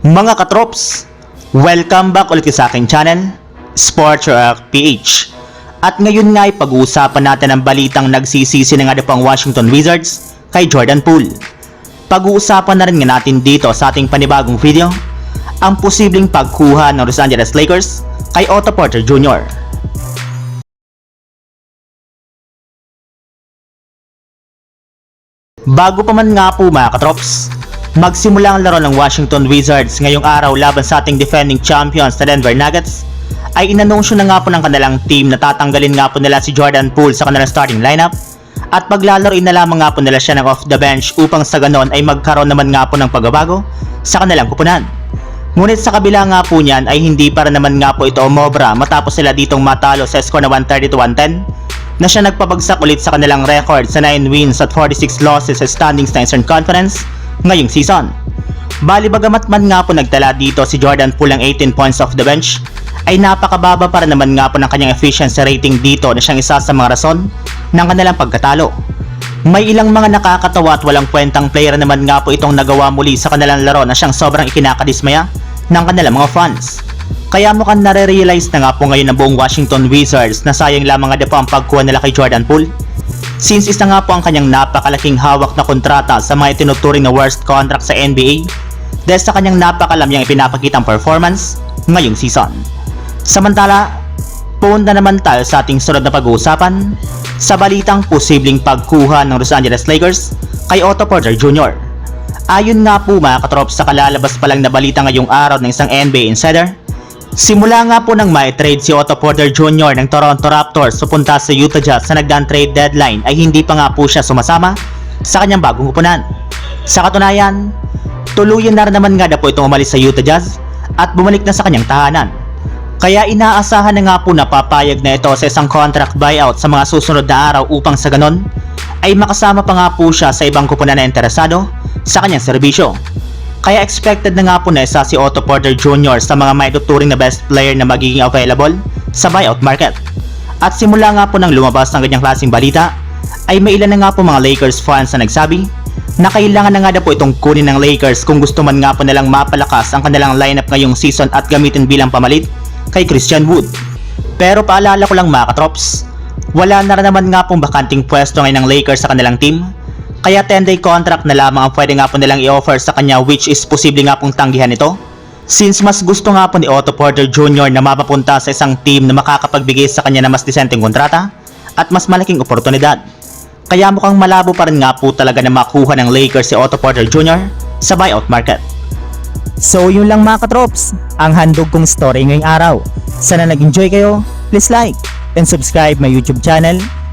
Mga katrops, welcome back ulit sa aking channel, Sports Rock PH. At ngayon nga ay pag-uusapan natin ang balitang nagsisisi na nga Washington Wizards kay Jordan Poole. Pag-uusapan na rin nga natin dito sa ating panibagong video, ang posibleng pagkuha ng Los Angeles Lakers kay Otto Porter Jr. Bago pa man nga po mga katrops, magsimula ang laro ng Washington Wizards ngayong araw laban sa ating defending champions na Denver Nuggets, ay inanunsyo na nga po ng kanilang team na tatanggalin nga po nila si Jordan Poole sa kanilang starting lineup at paglalaroin na lamang nga po nila siya ng off the bench upang sa ganon ay magkaroon naman nga po ng pagbabago sa kanilang kupunan. Ngunit sa kabila nga po niyan ay hindi para naman nga po ito umobra matapos sila ditong matalo sa score na 130 to 110 na siya nagpabagsak ulit sa kanilang record sa 9 wins at 46 losses sa standings na Eastern Conference ngayong season. Bali bagamat man nga po nagtala dito si Jordan Poole ng 18 points off the bench, ay napakababa para naman nga po ng kanyang efficiency rating dito na siyang isa sa mga rason ng kanilang pagkatalo. May ilang mga nakakatawa at walang kwentang player naman nga po itong nagawa muli sa kanilang laro na siyang sobrang ikinakadismaya ng kanilang mga fans. Kaya mukhang nare-realize na nga po ngayon ng buong Washington Wizards na sayang lamang nga po ang pagkuha nila kay Jordan Poole. Since isa nga po ang kanyang napakalaking hawak na kontrata sa mga itinuturing na worst contract sa NBA dahil sa kanyang napakalamyang ipinapakitang performance ngayong season. Samantala, punta naman tayo sa ating sunod na pag-uusapan sa balitang posibleng pagkuha ng Los Angeles Lakers kay Otto Porter Jr. Ayon nga po mga katrop sa kalalabas pa lang na balita ngayong araw ng isang NBA insider, simula nga po nang may trade si Otto Porter Jr. ng Toronto Raptors pupunta sa Utah Jazz sa nagdaan trade deadline ay hindi pa nga po siya sumasama sa kanyang bagong kupunan. Sa katunayan, tuluyan na rin naman nga na po itong umalis sa Utah Jazz at bumalik na sa kanyang tahanan. Kaya inaasahan na nga po na papayag na ito sa isang contract buyout sa mga susunod na araw upang sa ganon ay makasama pa nga po siya sa ibang kupunan na interesado sa kanyang serbisyo. Kaya expected na nga po na isa si Otto Porter Jr. sa mga maituturing na best player na magiging available sa buyout market. At simula nga po nang lumabas ng ganyang klaseng balita, ay may ilan na nga po mga Lakers fans na nagsabi na kailangan na nga na po itong kunin ng Lakers kung gusto man nga po nilang mapalakas ang kanilang lineup ngayong season at gamitin bilang pamalit kay Christian Wood. Pero paalala ko lang mga katrops, wala na rin naman nga pong bakanting pwesto ngayon ng Lakers sa kanilang team, kaya 10-day contract na lamang ang pwede nga po nilang i-offer sa kanya which is posible nga pong tanggihan ito. Since mas gusto nga po ni Otto Porter Jr. na mapapunta sa isang team na makakapagbigay sa kanya na mas disenteng kontrata at mas malaking oportunidad. Kaya mukhang malabo pa rin nga po talaga na makuha ng Lakers si Otto Porter Jr. sa buyout market. So yun lang mga katrops, ang handog kong story ngayong araw. Sana nag-enjoy kayo, please like and subscribe my YouTube channel,